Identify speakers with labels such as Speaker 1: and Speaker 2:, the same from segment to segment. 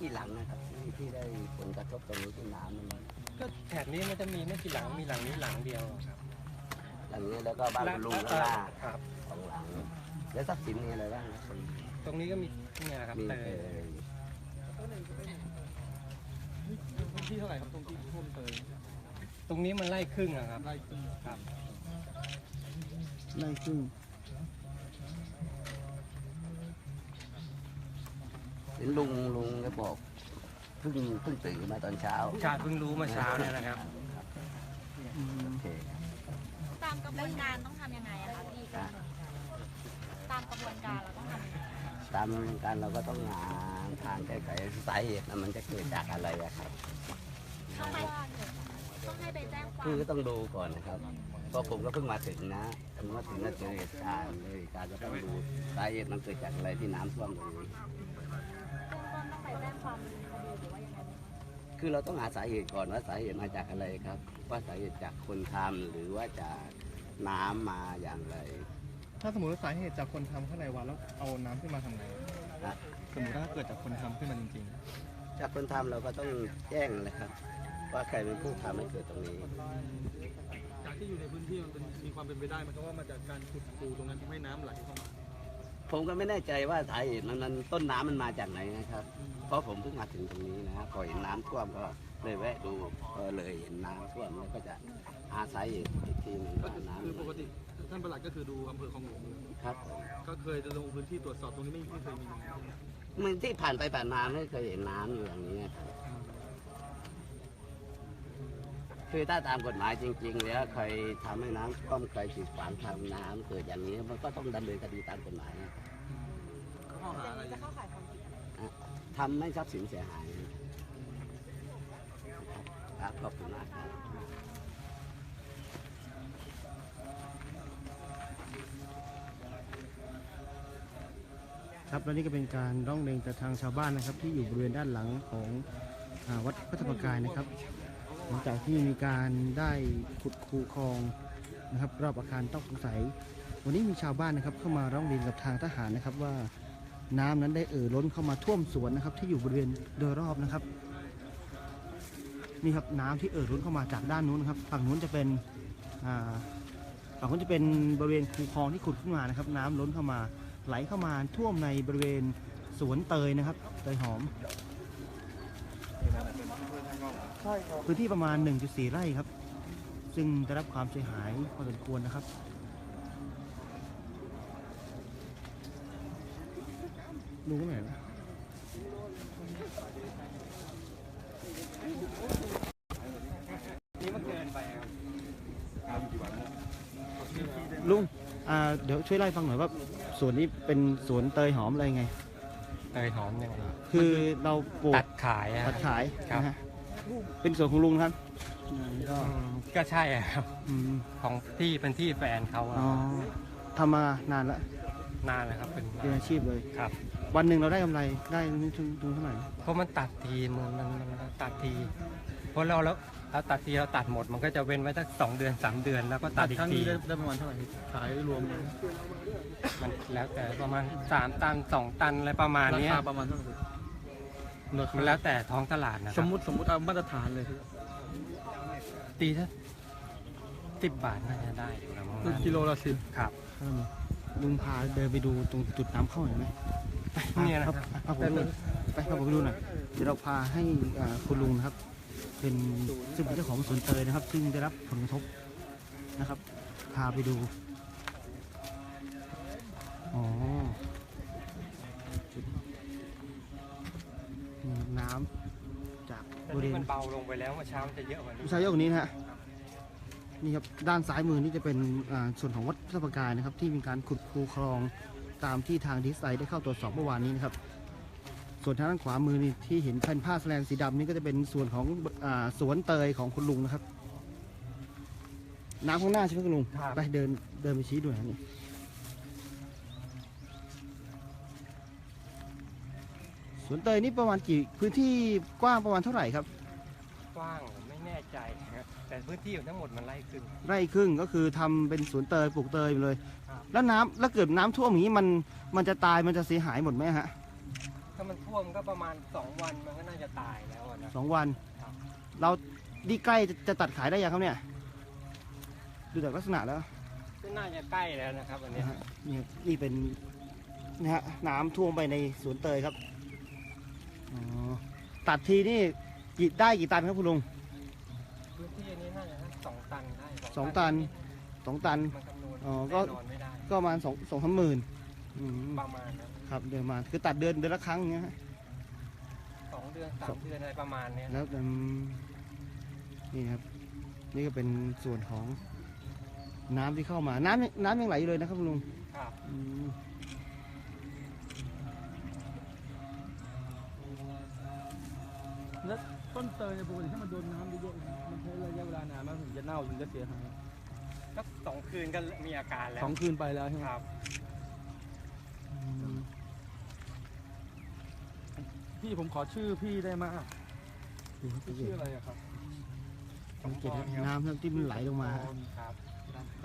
Speaker 1: ที่หลังนะครับที่ที่ได้ผลกระทบตรงนี้ที่น้ำมัน
Speaker 2: ก็แถบนี้มันจะมีไม่กี่หลังมีหลังนี้หลังเดียวครับ
Speaker 1: หลังนี้แล้วก็บ้านคุณลุง
Speaker 2: เอ่
Speaker 1: ข้างห
Speaker 2: อ
Speaker 1: น้า
Speaker 2: ครับ
Speaker 1: สองหลัง แล้วทรัพย์สินมีอะไรบ้างครับ
Speaker 2: ตรงนี้ก็มีเนี่ยนะครับ
Speaker 1: มี
Speaker 2: เต
Speaker 1: เอ่
Speaker 2: ย
Speaker 1: อ
Speaker 3: พื้นที่เท่าไหร่ครับตรงที่ท่วมเตย
Speaker 2: ตรงนี้มันไล่ครึ่งอะครับ
Speaker 3: ไร่ครึ่ง
Speaker 2: ครับ
Speaker 3: ไร่ครึ่ง
Speaker 1: เห็นลุงลุงก็บอกเพิ่งเพิ่งตื่นมาตอนเช้า
Speaker 2: ชาติเพิ่งรู้เมื่อเช้าเนี่ยนะครับ
Speaker 1: โอเค
Speaker 4: ตามกระบวนการต้องทำยังไงอะคะพี่
Speaker 1: ครับ
Speaker 4: ตามกระบวนการเราต้องทำยังไง
Speaker 1: ตามการเราก็ต้องหาทางแก้ไขสาเหตุนะมันจะเกิดจากอะไรอะครับ
Speaker 4: ต้องไปต้องให้ไปแจ้งความ
Speaker 1: คือก็ต้องดูก่อนนะครับเพราะผมก็เพิ่งมาถึงนะผมมาถึงก็เจอเหตุการณ์เลยการจะต้องดูสาเหตุมันเกิดจากอะไรที่น้ำท่วมตรงนี้
Speaker 4: ความดำเนินคดีหรือว่ายังไงไหมคะ
Speaker 1: คือเราต้องหาสาเหตุก่อนว่าสาเหตุมาจากอะไรครับ ว่าสาเหตุจากคนทำหรือว่าจากน้ำมาอย่างไร
Speaker 3: ถ้าสมมติว่าสาเหตุจากคนทำข้างในวัดแล้วเอาน้ำขึ้นมาทำไง
Speaker 1: นะ
Speaker 3: สมมติถ้าเกิดจากคนทำขึ้นมาจริง
Speaker 1: จากคนทำเราก็ต้องแจ้งเลยครับ ว่าใครเป็นผู้ทำให้เกิดตรงนี้
Speaker 5: จากที่อยู่ในพื้นที่มันเป็นมีความเป็นไปได้ไหมันก็ว่ามาจากการขุดคูตรงนั้นทำให้น้ำไหลเข้ามา
Speaker 1: ผมก็ไม่แน่ใจว่าสาเหตุมันมันต้นน้ำมันมาจากไหนนะครับ เพราะผมเพิ่งมาถึงตรงนี้นะครับพอเห็นน้ำท่วมก็เลยแวะดูก็เลยเห็นน้ำท่วมแล้วก็จะหาสาเหตุอีกทีหนึงว่าน้ำ
Speaker 5: คือปกติท่านประหลัดก็คือดูอำเภอคลองหลวง
Speaker 1: ครับ
Speaker 5: ก็เคยจะลงพื้นที่ตรวจสอบตรงนี้ไม่ไม่เคยมีน้ำ
Speaker 1: มันที่ผ่านไปผ่านมาไม่เคยเห็นน้ำอยู่อย่างนี้ครับ คือถ้าตามกฎหมายจริง ๆ แล้วใครทำให้น้ำท่วมใครขีดขวางทางน้ำเกิดอย่างนี้มันก็ต้องดำเนินคดีตามกฎหมายนะ
Speaker 5: ข้อหาอะไร
Speaker 4: จะเข้าข่ายความผิดอะไร
Speaker 1: ทำให้ทรัพย์สินเสียหายครับขอบคุณมากครับ
Speaker 6: ครับและนี่ก็เป็นการร้องเรียนจากทางชาวบ้านนะครับ ที่อยู่บริเวณด้านหลังของอาวัดพระธรรมกายนะครับ หลังจากที่มีการได้ขุดคูคลองนะครับรอบอาคารต้องสงสัย วันนี้มีชาวบ้านนะครับเข้ามาร้องเรียนกับทางทหารนะครับว่าน้ำนั้นได้เอ่อล้นเข้ามาท่วมสวนนะครับ ที่อยู่บริเวณโดยรอบนะครับนี่ครับน้ำที่เอ่อล้นเข้ามาจากด้านนู้นนะครับ ฝั่งนู้นจะเป็นอ่าฝั่งนู้นจะเป็นบริเวณคูคลองที่ขุดขึ้นมานะครับ น้ำล้นเข้ามาไหลเข้ามาท่วมในบริเวณสวนเตยนะครับ เตยหอม พื้นที่ประมาณ 1.4 ไร่ครับ ซึ่งได้รับความเสียหายพอสมควรนะครับดูไหนอยนะ
Speaker 2: นี่มันเกินไปครับ
Speaker 6: ลุงอ่าเดี๋ยวช่วยไล่ฟังหน่อยว่าสวนนี้เป็นสวนเตยหอมอะไรไง
Speaker 2: เตยหอมยังไง
Speaker 6: คือเราปลูก
Speaker 2: ตัดขายอะ
Speaker 6: ตัดขาย
Speaker 2: ครับ
Speaker 6: นะฮะ เป็นสวนของลุงนะครับอืมก็
Speaker 2: อืมก็ใช่อะครับ
Speaker 6: อืม
Speaker 2: ของที่เป็นที่แฟนเขาอะ
Speaker 6: อ๋อทำมานานแล้ว
Speaker 2: นานแล้วครับเป็น
Speaker 6: เป็นอาชีพเลย
Speaker 2: ครับ
Speaker 6: วันหนึ่งเราได้กำไรได้ถึงถึงเท่าไหร่
Speaker 2: เพราะมันตัดทีมันมันมันมันตัดทีเพราะเราแล้วเราตัดทีเราตัดหมดมันก็จะเว้นไว้สักสองเดือนสามเดือนแล้วก็ตัดอีก
Speaker 5: ครั้ง
Speaker 2: ที
Speaker 5: นี้ได้ได้ประมาณเท่าไหร่ขายรวม
Speaker 2: มันแล้วแต่ประมาณสามตันสองตันอะไรประมาณ
Speaker 5: รา
Speaker 2: เนี้ย
Speaker 5: คาประมาณเท่าไหร่
Speaker 2: มันแล้วแต่ท้องตลาดนะค
Speaker 5: ส
Speaker 2: รั
Speaker 5: ม
Speaker 2: บ
Speaker 5: มติสมมติเอามาตรฐานเลย
Speaker 2: ตีถ้าสิบบาทน่าจะได้อยู่นะมั้ง
Speaker 5: กิโลละสิบ
Speaker 2: ครับ
Speaker 6: ลุงพาเดินไปดูตรงจุดน้ำเข้าหน่อยไหม
Speaker 2: เนี่ยนะ
Speaker 6: ค
Speaker 2: ค
Speaker 6: รั
Speaker 2: รั
Speaker 6: บบเอาผมดูไปครับผมไปดูหน่อยเดี๋ยวเราพาให้อ่าคุณลุงนะครับ เป็นซึ่งเป็นเจ้าของสวนเตยนะครับ ซึ่งได้รับผลกระทบนะครับ พาไปดู อ๋อ น้ำจาก
Speaker 2: แต่
Speaker 6: บริ
Speaker 2: นี่
Speaker 6: เว
Speaker 2: มั
Speaker 6: ณ
Speaker 2: นเบาลงไปแล้วเมื่อเช้ามันจะเยอะกว่านี้
Speaker 6: ผู้ชายเยอะกว่านี้นะฮะนี่ครับด้านซ้ายมือนี่จะเป็นอ่าส่วนของวัดพระธรรมกายนะครับ ที่มีการขุดคูคลองตามที่ทางดีไซน์ได้เข้าตรวจสอบเมื่อวานนี้นะครับ ส่วนทางด้านขวามือนี่ที่เห็นแผ่นผ้าแสลงสีดำนี่ก็จะเป็นส่วนของอาสวนเตยของคุณลุงนะครับ น้ำข้างหน้าใช่ไหมคุณลุงไปเดินเดินไปชี้ดูหน่อย สวนเตยนี่ประมาณกี่พื้นที่กว้างประมาณเท่าไหร่ครับ
Speaker 2: กว้างผมไม่แน่ใจนะครับแต่พื้นที่ทั้งหมดมันไล่ครึ่ง
Speaker 6: ไร่ครึ่งก็คือทำเป็นสวนเตยปลูกเตยไปเลย
Speaker 2: ครับ
Speaker 6: แล้วน้ำแล้วเกิดน้ำท่วมอย่างนี้มันมันจะตายมันจะเสียหายหมดไหมฮะ
Speaker 2: ก็มันท่วมก็ประมาณสองวันมันก็น่าจะตายแล้วอะนะ
Speaker 6: สองวัน
Speaker 2: ครับ
Speaker 6: เราดีใกล้จะจะตัดขายได้ยังครับเนี่ย ดูจากลักษณะแล้ว
Speaker 2: ก็น่าจะใกล้แล้วนะครับอันเนี้
Speaker 6: นะ
Speaker 2: ย
Speaker 6: ฮะนี่นี่เป็นนะฮะน้ำท่วมไปในสวนเตยครับ อ๋อตัดทีนี่กี่ได้กี่ตันครับคุณลุง
Speaker 2: พื้นที่อันนี้น่าจะสักสองตันได้
Speaker 6: สองตัน สองตัน
Speaker 2: มันคำนวณ
Speaker 6: อ๋อก็
Speaker 2: แน่นอนไม่ได้
Speaker 6: ก็ประมาณสองสองสามหมื่นอืม
Speaker 2: ประมาณนั้น
Speaker 6: ครับเดือนมาคือตัดเดือนเดือนละครั้งอย่างเงี้ยฮะ
Speaker 2: สองเดือนสามเดือนอะไรประมาณเนี้ย
Speaker 6: แล้วอืมนี่ครับ นี่ก็เป็นส่วนของน้ำที่เข้ามา น้ำน้ำยังไหลอยู่เลยนะครับคุณลุง
Speaker 2: ครับ
Speaker 6: อืม
Speaker 5: ต้นเตยเนี่ยปกติถ้ามันโดนน้ำเยอะๆมันใช้ระยะเวลานานมากถึงจะเน่าถึงจะเสียหาย
Speaker 2: สักสองคืนก็มีอาการแล้ว
Speaker 5: สองคืนไปแล้วใช่ไหม
Speaker 2: ครับ
Speaker 5: พี่ผมขอชื่อพี่ได้ไหมาก
Speaker 6: นี่ครับ
Speaker 5: พี่ชื่ออะไรอะครับ
Speaker 6: สังเกตครับน้ำครับที่มันไหลลงมา
Speaker 2: ครับ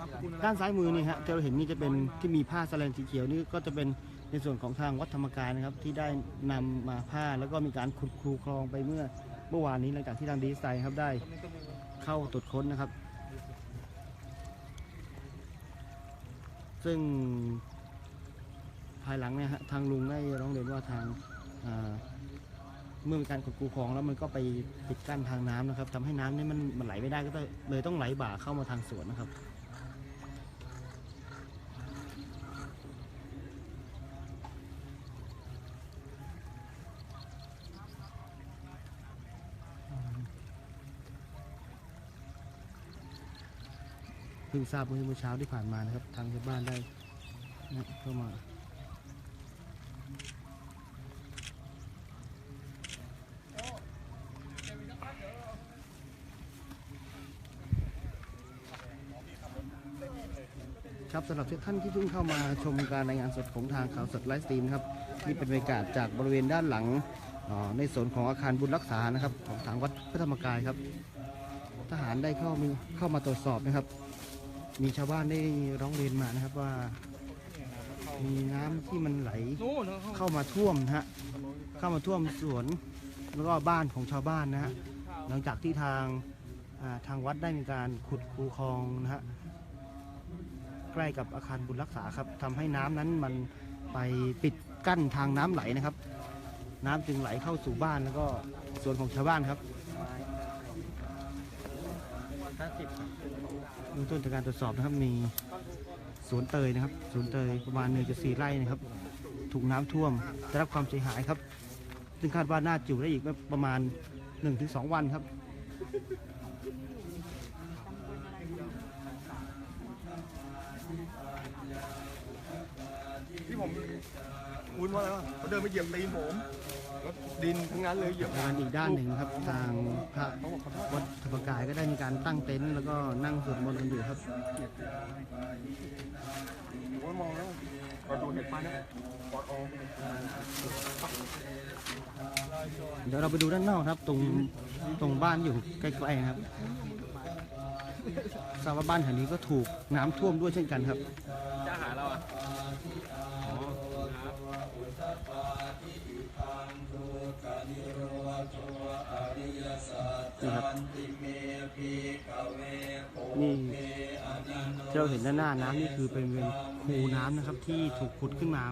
Speaker 5: นามสกุลอะไร
Speaker 6: ด้านซ้ายมือนี่ฮะที่เราเห็นนี่จะเป็นที่มีผ้าสแลนสีเขียวนี่ก็จะเป็นในส่วนของทางวัดธรรมกายนะครับ ที่ได้นำมาผ้าแล้วก็มีการขุดคูคลองไปเมื่อ เมื่อวานนี้หลังจากที่ทางดีไซน์ครับได้เข้าตรวจค้นนะครับ ซึ่งภายหลังเนี่ยฮะทางลุงได้ร้องเรียนว่าทางาเมื่อมีการขุดคูคลองแล้วมันก็ไปปิดกั้นทางน้ำนะครับทำให้น้ำเนี่ยมันมันไหลไม่ได้ก็เลยต้องไหลบ่าเข้ามาทางสวนนะครับ พิ่งทราบเมื่อเช้าที่ผ่านมานะครับ ทางชาวบ้านได้นะเข้ามาครับสำหรับทุกท่านที่เพิ่งเข้ามาชมการรายงานสดของทางข่าวสดไลฟ์สตรีมครับนี่เป็นบรรยากาศจากบริเวณด้านหลังในส่วนของอาคารบุญรักษานะครับ ของทางวัดพระธรรมกายครับ ทหารได้เข้ามีเข้ามาตรวจสอบนะครับ มีชาวบ้านได้ร้องเรียนมานะครับว่า มีน้ำที่มันไหล
Speaker 5: เข้า
Speaker 6: มาท่วมนะฮะเข้ามาท่วมสวนแล้วก็บ้านของชาวบ้านนะฮะหลังจากที่ทางทางวัดได้มีการขุดคูคลองนะฮะใกล้กับอาคารบุญรักษาครับทำให้น้ำนั้นมันไปปิดกั้นทางน้ำไหลนะครับ น้ำจึงไหลเข้าสู่บ้านแล้วก็สวนของชาวบ้านครับ
Speaker 2: ห้าสิบ
Speaker 6: เบื้องต้นจากการตรวจสอบนะครับมีสวนเตยนะครับสวนเตยประมาณ 1.4 ไร่นะครับ ถูกน้ำท่วมได้รับความเสียหายครับ ซึ่งคาดว่าน่าจะอยู่ได้อีกประมาณ 1-2 วันครับ
Speaker 3: ผมอุ้นว่าอะไรวะเขาเดินไปเหยียบตีนผมแล้วดินทั้งนั้นเลยเหยียบ
Speaker 6: ในอีกด้านหนึ่งนะครับทางพระวัดธรรมกายก็ได้มีการตั้งเต็นท์แล้วก็นั่งสวดมนต์กันอยู่ครับ
Speaker 3: ผมว่ามองแล้วเราดูเห็นป้ายนะปอดออก
Speaker 6: เดี๋ยวเราไปดูด้านนอกครับ ตรงตรงบ้านอยู่ใกล้ๆนะครับทราบว่าบ้านแถวนี้ก็ถูกน้ำท่วมด้วยเช่นกันครับ
Speaker 5: จะหาเราอะ
Speaker 6: นี่ครับนี่ที่เราเห็นด้านหน้าน้ำนี่คือเป็นเป็นคูน้ำนะครับที่ถูกขุดขึ้นมา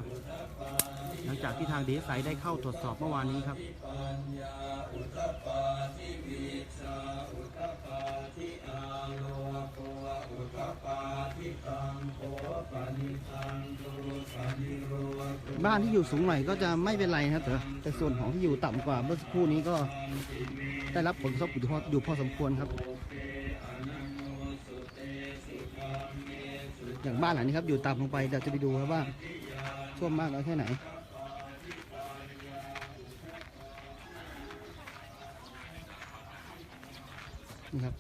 Speaker 6: หลังจากที่ทางเดีไซน์ได้เข้าตรวจสอบเมื่อวานนี้ครับ บ้านที่อยู่สูงหน่อยก็จะไม่เป็นไรนะครับแต่แต่ส่วนของที่อยู่ต่ำกว่าเมื่อสักครู่นี้ก็ได้รับผลกระทบอยู่พออยู่พอสมควรครับ อย่างบ้านหลังนี้ครับอยู่ต่ำลงไปเดี๋ยวจะไปดูครับว่าท่วมมากน้อยแค่ไหนนี่ครับ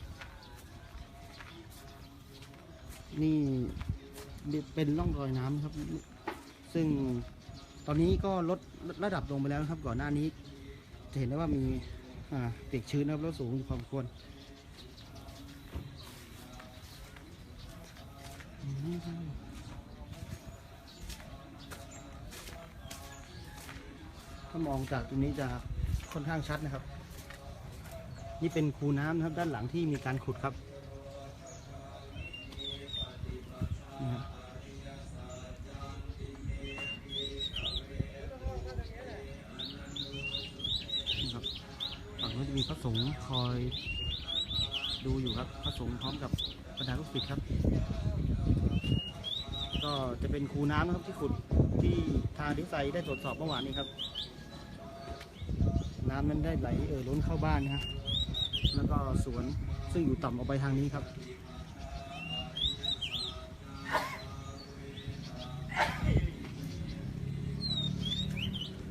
Speaker 6: นี่ เป็นร่องรอยน้ำครับ ซึ่งตอนนี้ก็ลดระดับลงไปแล้วครับ ก่อนหน้านี้ จะเห็นได้ว่ามีเปียกชื้นนะครับแล้วสูงอยู่พอสมควรถ้ามองจากตรงนี้จะค่อนข้างชัดนะครับ นี่เป็นคูน้ำนะครับด้านหลังที่มีการขุดครับ สงฆ์คอยดูอยู่ครับพระสงฆ์พร้อมกับบรรดาลูกศิษย์ครับ ก็จะเป็นคูน้ำนะครับที่ขุดที่ทางดิวไซได้ตรวจสอบเมื่อวานนี้ครับ น้ำนั้นได้ไหลเอ่อล้นเข้าบ้านนะฮะแล้วก็สวนซึ่งอยู่ต่ำออกไปทางนี้ครับ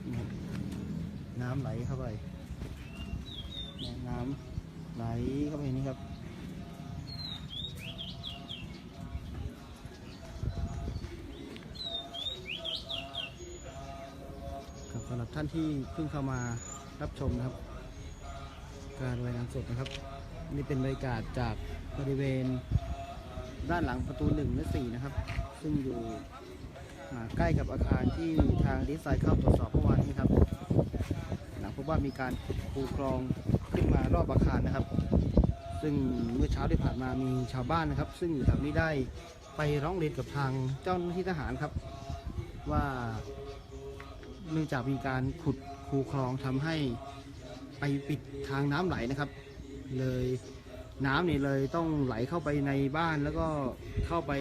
Speaker 6: นี่ครับน้ำไหลเข้าไป เนี่ยน้ำไหลเข้าไปนี่ครับครับสำหรับท่านที่เพิ่งเข้ามารับชมนะครับ การรายงานสดนะครับ นี่เป็นบรรยากาศจากบริเวณด้านหลังประตูหนึ่งและสี่นะครับ ซึ่งอยู่อ่าใกล้กับอาคารที่ทางดีไซน์เข้าตรวจสอบเมื่อวานนี้ครับ หลังพบว่ามีการปูคลอง้นมารอบอาคารนะครับ ซึ่งเมื่อเช้าที่ผ่านมามีชาวบ้านนะครับ ซึ่งอยู่แถวนี้ได้ไปร้องเรียนกับทางเจ้าหน้าที่ทหารครับ ว่าเนื่องจากมีการขุดคูคลองทำให้ไปปิดทางน้ำไหลนะครับ เลยน้ำเนี่ยเลยต้องไหลเข้าไปในบ้านแล้วก็เข้าไป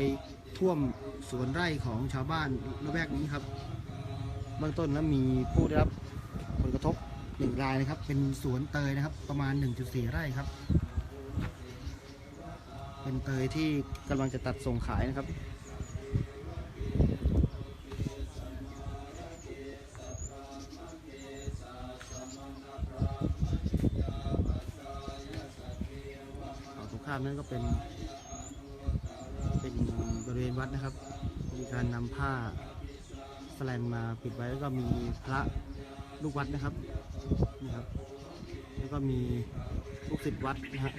Speaker 6: ท่วมสวนไร่ของชาวบ้านละแวกนี้ครับ เบื้องต้นแล้วมีผู้ได้รับ หนึ่งรายนะครับ เป็นสวนเตยนะครับ ประมาณ 1.4 ไร่ครับ เป็นเตยที่กำลังจะตัดส่งขายนะครับฝั่งตรงข้ามนั้นก็เป็น เป็นบริเวณวัดนะครับ มีการนำผ้าสแลนมาปิดไว้แล้วก็มีพระ ลูกวัดนะครับนี่ครับ แล้วก็มีลูกศิษย์วัดนะฮะ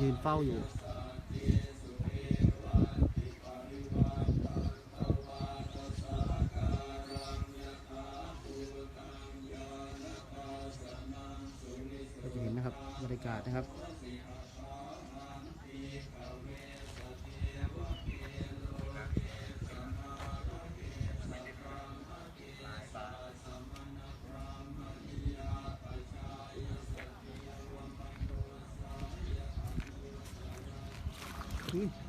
Speaker 6: ยืนเฝ้าอยู่ก็จะเห็นนะครับบรรยากาศนะครับ อืม